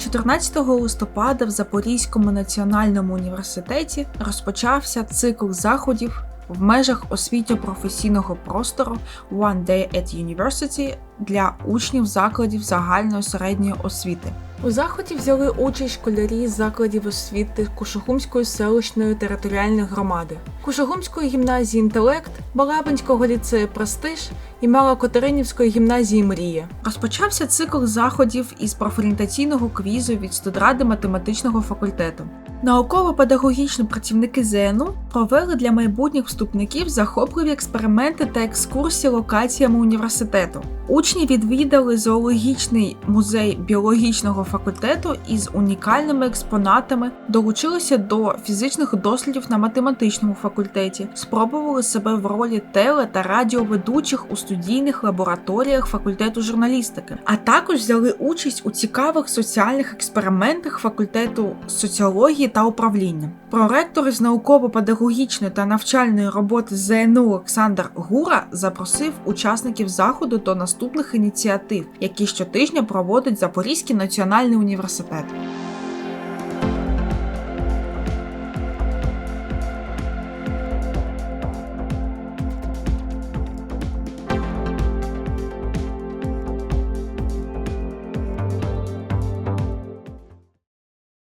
14 листопада в Запорізькому національному університеті розпочався цикл заходів в межах освітньо-професійного простору One Day at University для учнів закладів загальної середньої освіти. У заході взяли участь школярі з закладів освіти Кушугумської селищної територіальної громади, Кушугумської гімназії інтелект, Балабинського ліцею Престиж і Малокотеринівської гімназії Мрія. Розпочався цикл заходів із профорієнтаційного квізу від студради математичного факультету. Науково-педагогічні працівники ЗНУ провели для майбутніх вступників захопливі експерименти та екскурсії локаціями університету. Учні відвідали зоологічний музей біологічного факультету із унікальними експонатами, долучилися до фізичних дослідів на математичному факультеті, спробували себе в ролі теле та радіоведучих у студійних лабораторіях факультету журналістики, а також взяли участь у цікавих соціальних експериментах факультету соціології та управління. Проректор з науково-педагогічної та навчальної роботи ЗНУ Олександр Гура запросив учасників заходу до наступних ініціатив, які щотижня проводить Запорізький національний університет.